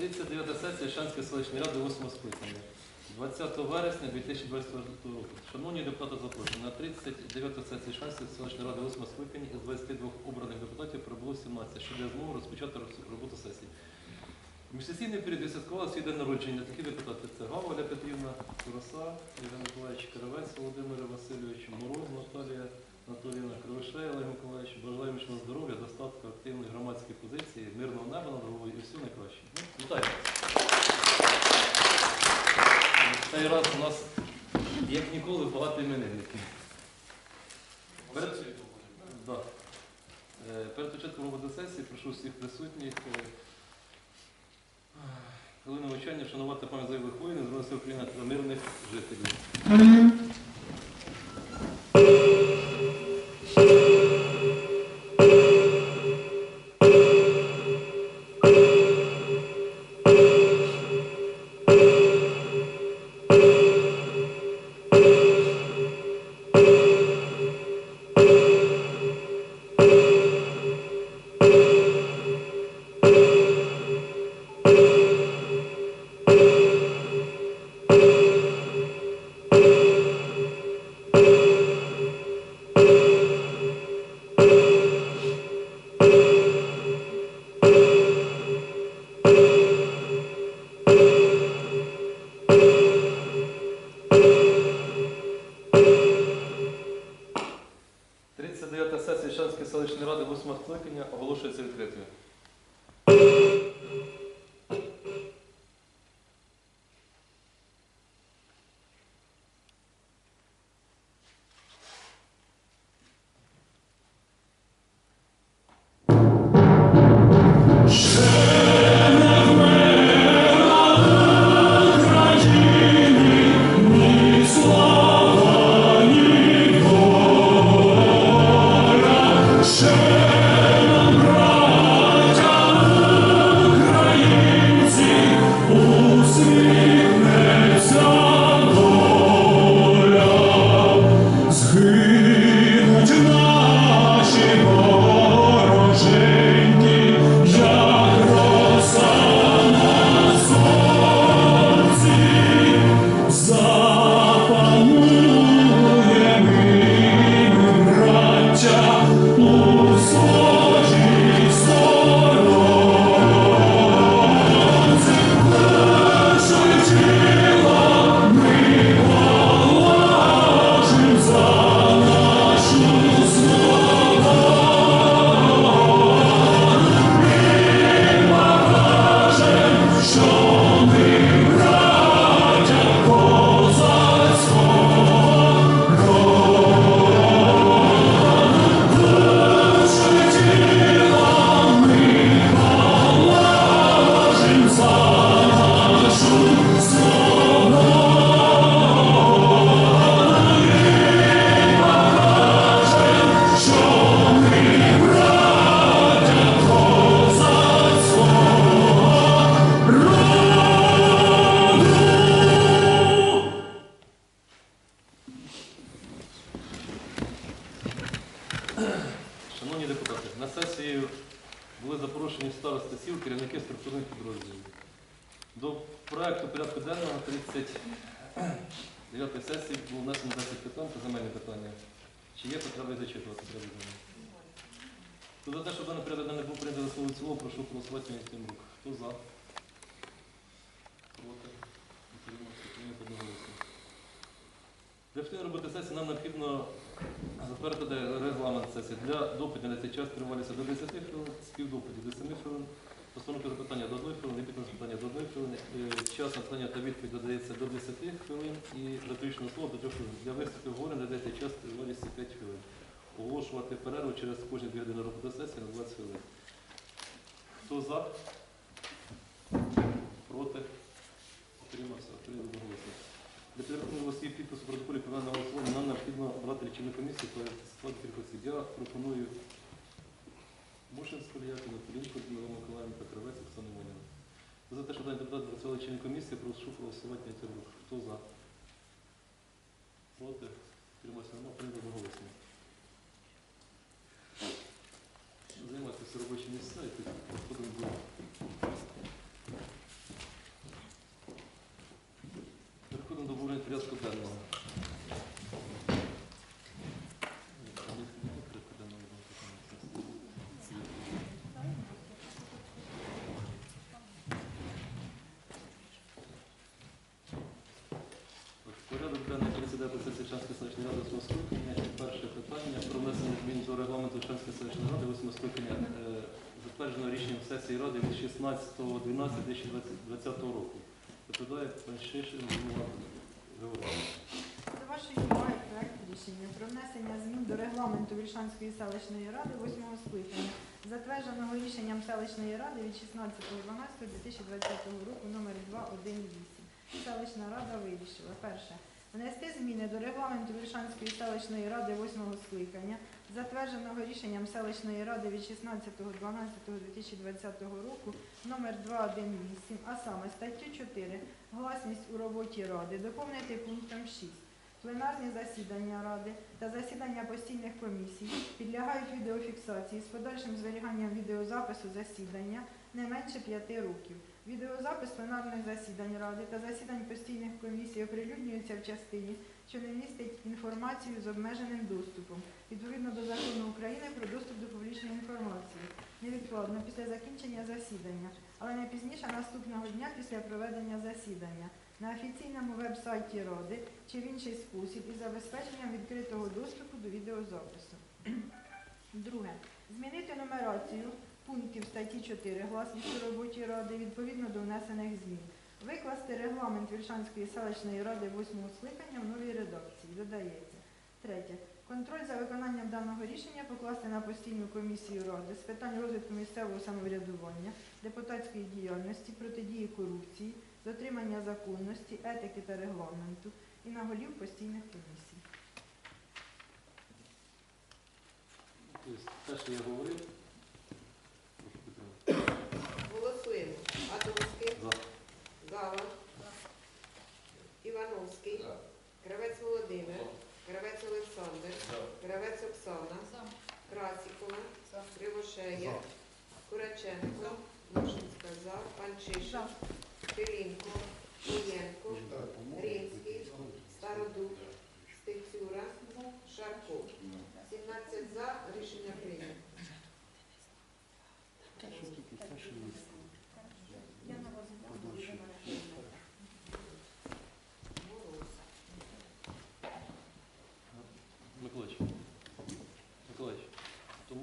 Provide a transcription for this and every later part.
39 сесія Шанської селищної ради 8 скликання. 20 вересня 2024 року. Шановні депутати запрошені, на 39 сесії Шанської селищної ради 8 скликання із 22 обраних депутатів прибуло 17, що дає змогу розпочати роботу сесії. Міжсесійний період відсвяткували свій день народження такі депутати. Це Гаваля Петрівна, Кураса, Євген Миколаївич Кривець, Володимир Васильович, Мороз, Наталія Анатоліївна Кривошея, Олег Миколаївич. Бажаємо вам здоров'я, достатку, активної громадської позиції, мирного неба над головою і всього найкраще. Ну, вітаю. Цей раз у нас, як ніколи, багато іменинників. Перед, да. Е, перед початком роботи сесії прошу всіх присутніх е, хвилину мовчання вшанувати пам'ять загиблих воїнів, Збройних сил України та мирних жителів. 10 питань та земельні питання. Чи є потреба зачитувати порядок? Хто за те, щоб порядок денний був прийнятий за слово в цілому, прошу проголосувати місцем рук. Хто за? Прийнято. Для встигнення роботи сесії нам необхідно затвердити регламент сесії. Для доповіді на цей час триваліся до 10 хвилин, співдоповіді до 7 хвилин, постановки запитання до 1 хвилини, відповідь на запитання до 1 хвилини. Е, Час на питання та відповідь додається до 10 хвилин і заключне слово до 3 хвилин. Для виступів говорень надається час тривалістю 5 хвилин. Оголошувати перерву через кожні 2 години роботи сесії на 20 хвилин. Хто за? Проти? Утримався? Прийняв одноголосно. Для підрахунку свій підпис у протоколі проведеного голосування нам необхідно обрати лічильну комісію по складу кількох осіб. Я пропоную Куліякова, Полінко Людмила Миколаївна, Петровець, Оксана Воніна. За те, що даний депутат працювали член комісії, прошу голосувати на цю руку. Хто за? Проти? Тримайся нема, прийнято голосно. Займайтеся робочі місця і підходимо до. Переходимо до порядку денного. Затвердженого рішенням сесії Ради від 16.12.2020 року. Доповідає пан Шишин Людмила До вашої уваги проект рішення про внесення змін до регламенту Вільшанської селищної ради 8 скликання, затвердженого рішенням селищної ради від 16.12.2020 року номер 218. Селищна рада вирішила. Перше. Внести зміни до регламенту Вільшанської селищної ради 8 скликання, затвердженого рішенням селищної ради від 16.12.2020 року номер 218, а саме статтю 4 Гласність у роботі ради доповнити пунктом 6. Пленарні засідання ради та засідання постійних комісій підлягають відеофіксації з подальшим зберіганням відеозапису засідання не менше 5 років. Відеозапис пленарних засідань ради та засідань постійних комісій оприлюднюється в частині, що не містить інформацію з обмеженим доступом, відповідно до закону України про доступ до публічної інформації, невідкладно після закінчення засідання, але не пізніше наступного дня після проведення засідання на офіційному веб-сайті Ради чи в інший спосіб із забезпеченням відкритого доступу до відеозапису. Друге. Змінити нумерацію пунктів статті 4 гласність у роботі Ради відповідно до внесених змін. Викласти регламент Вільшанської селищної ради 8 скликання в новій редакції. Додається. Третє. Контроль за виконанням даного рішення покласти на постійну комісію Ради з питань розвитку місцевого самоврядування, депутатської діяльності, протидії корупції, дотримання законності, етики та регламенту і на голів постійних комісій. Те, що я говорив, прошу підтримати. Голосуємо. Адомський, За. Гава, Івановський, Кравець Володимир, Кравець Олександр, Кравець Оксана, Красікова, Кривошея, Кураченко, Мошинська за, Панчишин. Филінко, Іллєнко, Римський, Стародуб, Стецюра, Шарко. 17 за, рішення прийнято. Я на вас Голос. Миколаївич. Миколаївич, то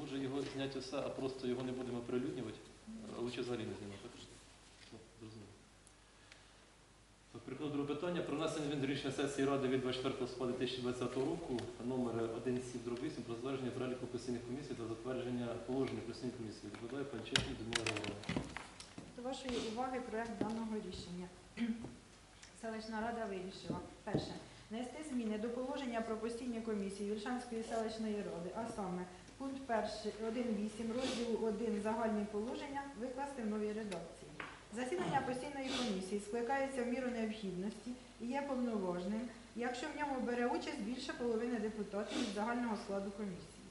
може все, а просто його не будемо прилюднювати, лучше взагалі не знімати. Переходимо до другого питання. Про внесення до рішення сесії Ради від 24 листопада 2020 року номер 1.7.8 про затвердження переліку постійних комісій та затвердження положення постійних комісій. Доповідає пан Чечник Людмила Георгіївна. До вашої уваги проект даного рішення. Селищна рада вирішила. Перше. Внести зміни до положення про постійні комісії Вільшанської селищної ради, а саме пункт 1.8 розділу 1 загальні положення викласти в новій редакції. Засідання постійної комісії скликається в міру необхідності і є повноважним, якщо в ньому бере участь більше половини депутатів від загального складу комісії.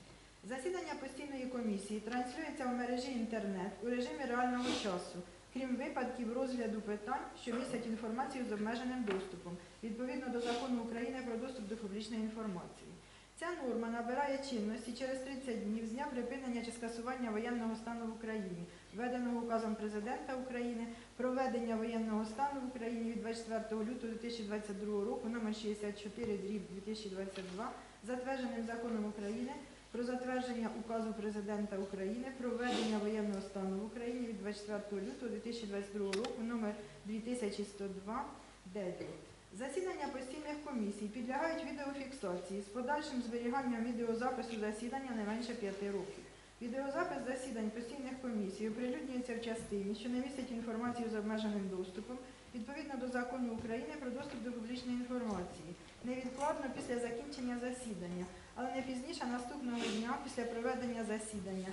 Засідання постійної комісії транслюється в мережі інтернет у режимі реального часу, крім випадків розгляду питань, що містять інформацію з обмеженим доступом, відповідно до закону України про доступ до публічної інформації. Ця норма набирає чинності через 30 днів з дня припинення чи скасування воєнного стану в Україні, введеного указом президента України про введення воєнного стану в Україні від 24 лютого 2022 року номер 64 дріб 2022, затвердженим законом України про затвердження указу президента України про введення воєнного стану в Україні від 24 лютого 2022 року номер 2102 9. Засідання постійних комісій підлягають відеофіксації з подальшим зберіганням відеозапису засідання не менше 5 років. Відеозапис засідань постійних комісій оприлюднюється в частині, що не містить інформацію з обмеженим доступом, відповідно до закону України про доступ до публічної інформації, невідкладно після закінчення засідання, але не пізніше наступного дня після проведення засідання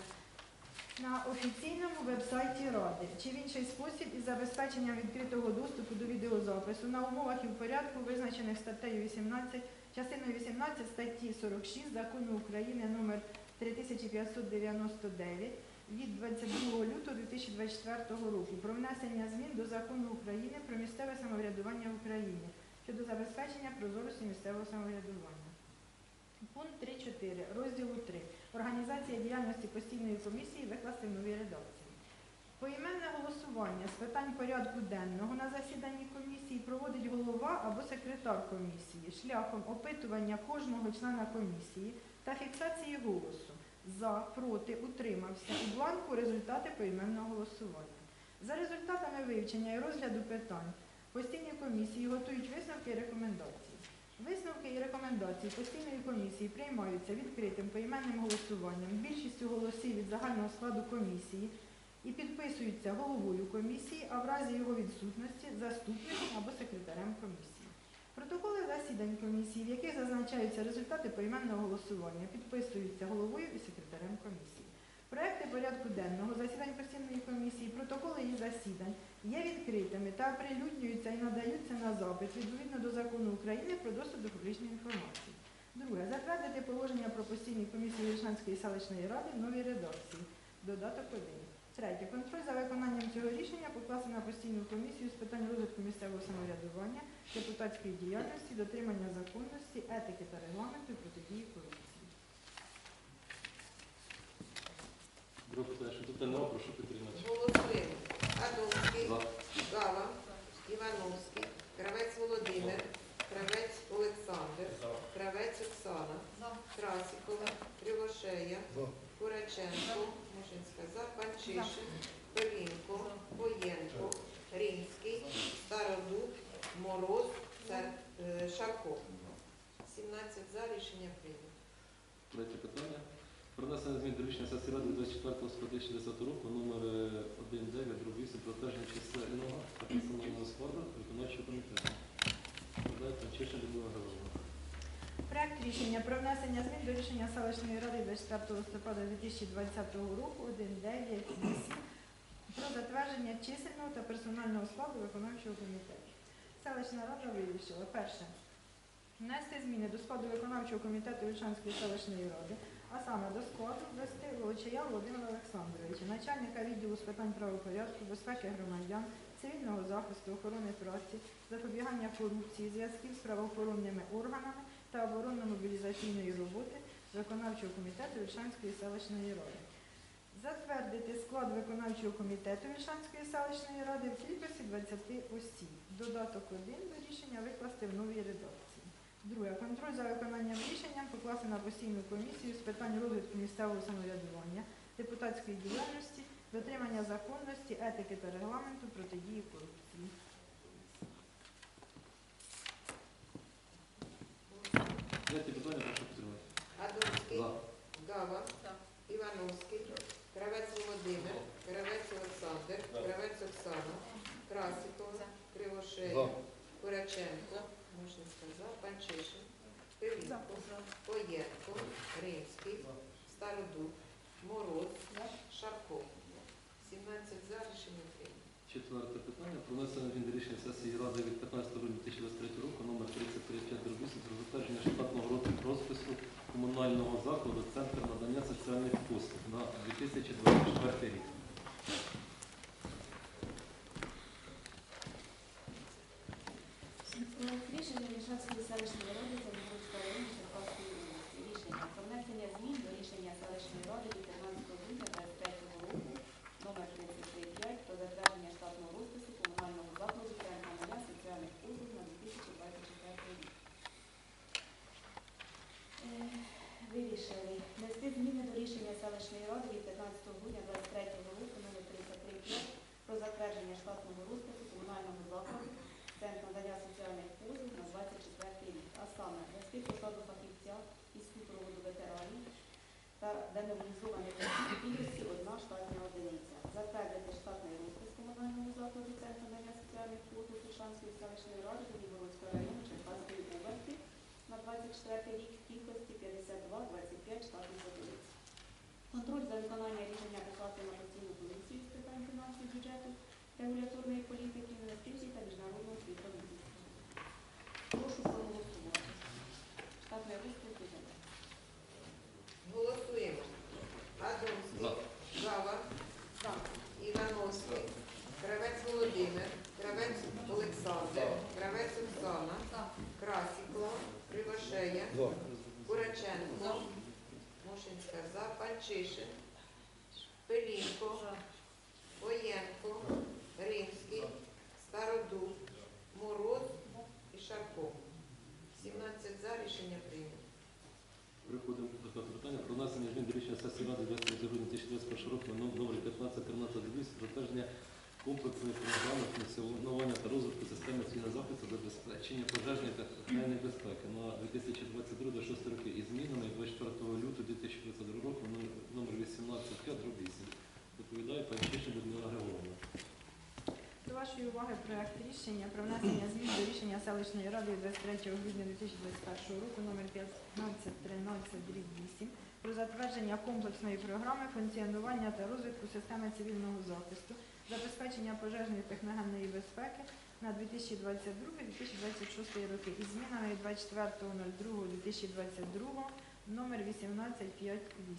на офіційному веб-сайті Ради чи в інший спосіб із забезпеченням відкритого доступу до відеозапису на умовах і в порядку, визначених статтею 18, частиною 18 статті 46 Закону України номер 3599 від 22 лютого 2024 року про внесення змін до Закону України про місцеве самоврядування в Україні щодо забезпечення прозорості місцевого самоврядування. Пункт 3.4 розділу 3. Організація діяльності постійної комісії викласти в новій редакції. Поіменне голосування з питань порядку денного на засіданні комісії проводить голова або секретар комісії шляхом опитування кожного члена комісії та фіксації голосу. За, проти, утримався. У бланку результати поіменного голосування. За результатами вивчення і розгляду питань постійні комісії готують висновки і рекомендації. Висновки і рекомендації постійної комісії приймаються відкритим поіменним голосуванням більшістю голосів від загального складу комісії і підписуються головою комісії, а в разі його відсутності заступником або секретарем комісії. Протоколи засідань комісії, в яких зазначаються результати поіменного голосування, підписуються головою і секретарем комісії. Проекти порядку денного засідань постійної комісії, протоколи її засідань є відкритими та оприлюднюються і надаються на запит відповідно до закону України про доступ до публічної інформації. Друге, затвердити положення про постійні комісії Вільшанської селищної ради в новій редакції. Додаток 1. Третє. Контроль за виконанням цього рішення покласти на постійну комісію з питань розвитку місцевого самоврядування, депутатської діяльності, дотримання законності, етики та регламенту і протидії корупції. Друге питання, що тут нема, прошу підтримати. Голосуємо. Адомський, За. Гава, Івановський, Кравець Володимир, Кравець Олександр, Кравець Оксана, Красікова, Кривошея, Кураченко, Мушинська, За, Панчишин, Пелінко, Боєнко, Римський, Стародуб, Мороз, Цар- е, Шарко. 17 за рішення прийнято. Третє питання. Про внесення змін до рішення сесії ради 24 листопада 2010 року номер 19 про теження чисельного та персонального складу виконавчого комітету. Панчишин Людмила Григорівна. Проект рішення про внесення змін до рішення селищної ради 24 листопада 2020 року 198 про затвердження чисельного та персонального складу виконавчого комітету. Селищна рада вирішила перше. Внести зміни до складу виконавчого комітету Вільшанської селищної ради, а саме до складу ввести Волочая Володимира Олександровича, начальника відділу з питань правопорядку, безпеки громадян, цивільного захисту, охорони праці, запобігання корупції, зв'язків з правоохоронними органами та оборонно-мобілізаційної роботи виконавчого комітету Вільшанської селищної ради. Затвердити склад виконавчого комітету Вільшанської селищної ради в кількості 20 осіб. Додаток 1 до рішення викласти в новій редакції. Друге. Контроль за виконанням рішення покласти на постійну комісію з питань розвитку місцевого самоврядування, депутатської діяльності, дотримання законності, етики та регламенту протидії корупції. Третє питання, прошу підтримати. Адомський, За. Гава, Івановський, Кравець Володимир, Кравець Олександр, Кравець Оксана, Красікова, Кривошея, Кураченко, Мушинська, За, Панчишин, Пилипко, Поєнко, Римський, Стародуб, Мороз, Шарко. 17 за рішення прийнято. Четверте питання. Про внесення змін рішення сесії ради від 15 грудня 2023 року номер 3358 про затвердження штатного роз- розпису комунального закладу Центр надання соціальних послуг на 2024 19 грудня 23 року номер 335 про затвердження штатного розпису комунального закладу Центру надання соціальних послуг на 24 рік, а саме для посаду фахівця із супроводу ветеранів та денормізованих кількості одна штатна одиниця. Затвердити штатний розпис комунального закладу Центру надання соціальних послуг Шанської селищної ради Дніпровського району Черкаської області на 24 рік в кількості 52 Контроль за виконання рішення Державної на постійну комісію з питань фінансів бюджету, регуляторної політики, інвестицій та міжнародного співробітництва. Прошу проголосувати. Штатний розпис бюджету. Голосуємо. Адомський, За. Гава, За. Івановський, Кравець Володимир, Кравець Олександр, Кравець Оксана, Красікова, Кривошея, Кураченко, Мушинська, За, Панчишин, Пилінко, Воєнко, Римський, Стародуб, Мороз і Шарко. 17 за рішення прийнято. Переходимо до п'ятого питання про внесення змін до рішення сесії комплексної програми функціонування та розвитку системи цивільного захисту забезпечення пожежної та технічної безпеки на 2022-2026 роки із змінами 24 лютого 2022 року номер- номер 18.5 Доповідає пані Тишин Людмила Григорівна. До вашої уваги проект рішення про внесення змін до рішення селищної ради 23 грудня 2021 року номер 1513 про затвердження комплексної програми функціонування та розвитку системи цивільного захисту, забезпечення пожежної техногенної безпеки на 2022-2026 роки із змінами 24.02.2022 номер 1858.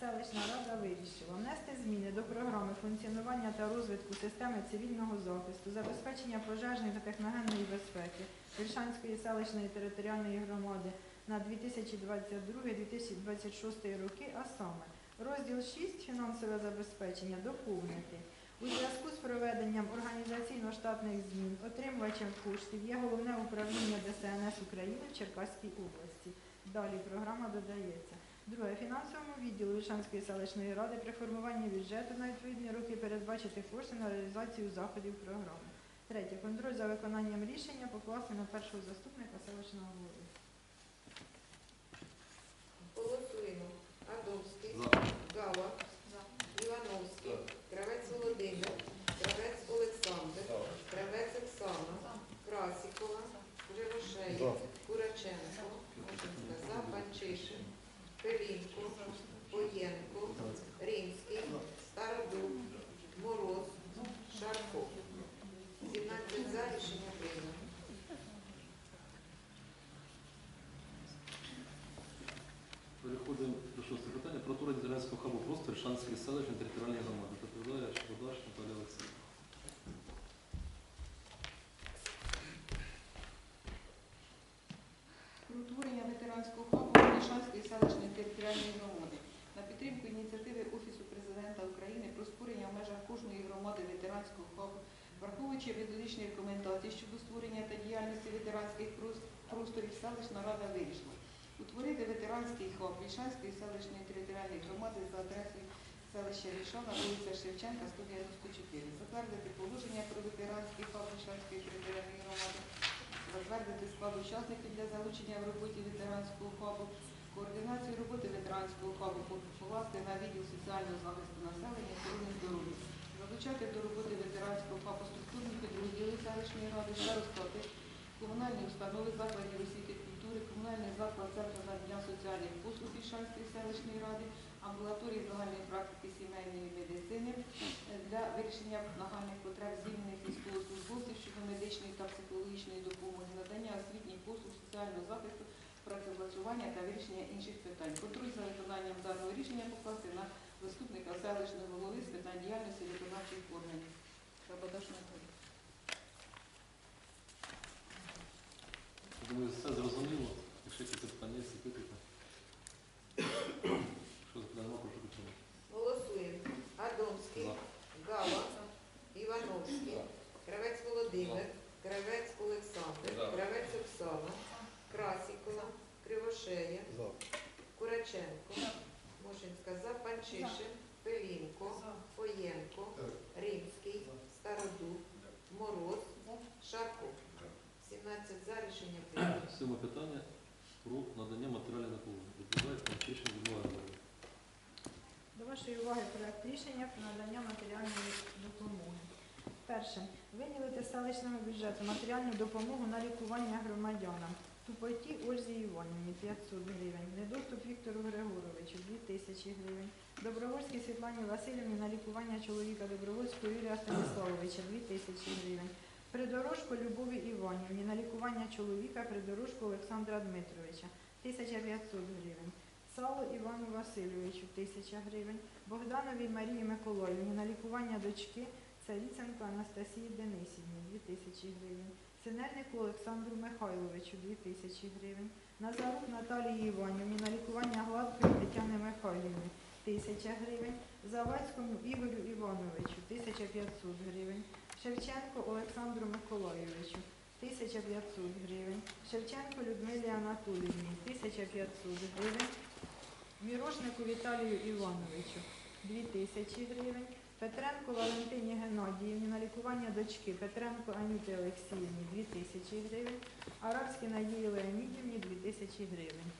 Селищна рада вирішила внести зміни до програми функціонування та розвитку системи цивільного захисту, забезпечення пожежної та техногенної безпеки Вільшанської селищної територіальної громади на 2022-2026 роки, а саме розділ 6 фінансове забезпечення доповнити. У зв'язку з проведенням організаційно-штатних змін отримувачем коштів є головне управління ДСНС України в Черкаській області. Далі програма додається. Друге, фінансовому відділу Вільшанської селищної ради при формуванні бюджету на відповідні роки передбачити кошти на реалізацію заходів програми. Третє, контроль за виконанням рішення покласти на першого заступника селищного голови. Голосуємо. Адомський, За. Гала, Івановський, Кравець Володимир, Кравець Олександр, Кравець Оксана, Красікова, Кривошея, Кураченко, Мошинська, За, Панчишин, Пилінко, Поєнко, Римський, Стародуб, Мороз, Шарко. 17 за рішення прийнято. Переходимо до шостого питання. Про турень хабу просто Рішанської селищної територіальної громади. Доповідає Шкодаш Наталія Олексійовна. про утворення ветеранського хабу Мішанської селищної територіальної громади на підтримку ініціативи Офісу президента України про створення в межах кожної громади ветеранського хабу, враховуючи методичні рекомендації щодо створення та діяльності ветеранських просторів, селищна рада вирішила утворити ветеранський хаб Вільшанської селищної територіальної громади за адресою селища Вільшана, вулиця Шевченка, 194, затвердити положення про ветеранський хаб Вільшанської територіальної громади, затвердити склад учасників для залучення в роботі ветеранського хабу, координацію роботи ветеранського хабу покласти на відділ соціального захисту населення охорони здоров'я, залучати до роботи ветеранського хабу структурні підрозділи селищної ради, старостати, комунальні установи закладів освіти культури, комунальний заклад Центру надання соціальних послуг Ільшанської селищної ради, амбулаторії загальної практики сімейної медицини для вирішення нагальних потреб звільнених військовослужбовців щодо медичної та психологічної допомоги, надання освітніх послуг соціального захисту, працевлаштування та вирішення інших питань. Контроль за виконанням даного рішення покласти на заступника селищного голови з питань діяльності виконавчих органів. Анатолій. Я Думаю, все зрозуміло. Якщо якісь питання, є, запитуйте. Що запитання нема, прошу підтримати. Голосуємо. Адомський, За. Гала, Івановський, Кравець Володимир, Кравець Олександр, Кравець Оксана, Красікова, Кривошея, Кураченко, За, Панчишин, Пилінко, Поєнко, Римський, Стародуб, Мороз, Шарко. 17 за рішення прийнято. Сьоме питання про надання матеріальної допомоги. Доповідає пані Тишин Людмила До вашої уваги проект рішення про надання матеріальної допомоги. Перше. Виділити з селищного бюджету матеріальну допомогу на лікування громадянам. Тупоті Ользі Іванівні 500 гривень, недоступ Віктору Григоровичу 2000 гривень, Добровольській Світлані Васильівні на лікування чоловіка Добровольського Юрія Станіславовича 2000 гривень, Придорожко Любові Іванівні на лікування чоловіка Придорожко Олександра Дмитровича 1500 гривень. Сало Івану Васильовичу 1000 гривень, Богдановій Марії Миколаївні на лікування дочки Царіценко Анастасії Денисівні 2000 гривень, Синельнику Олександру Михайловичу 2000 гривень, Назарук Наталії Іванівні на лікування Гладкої Тетяни Михайлівни 1000 гривень, Завадському Ігорю Івановичу 1500 гривень, Шевченко Олександру Миколайовичу 1500 гривень, Шевченко Людмилі Анатоліївні 1500 гривень, Мірошнику Віталію Івановичу 2000 гривень, Петренко Валентині Геннадіївні на лікування дочки Петренко Аніти Олексіївні 2000 гривень, Арабській Надії Леонідівні 2000 гривень.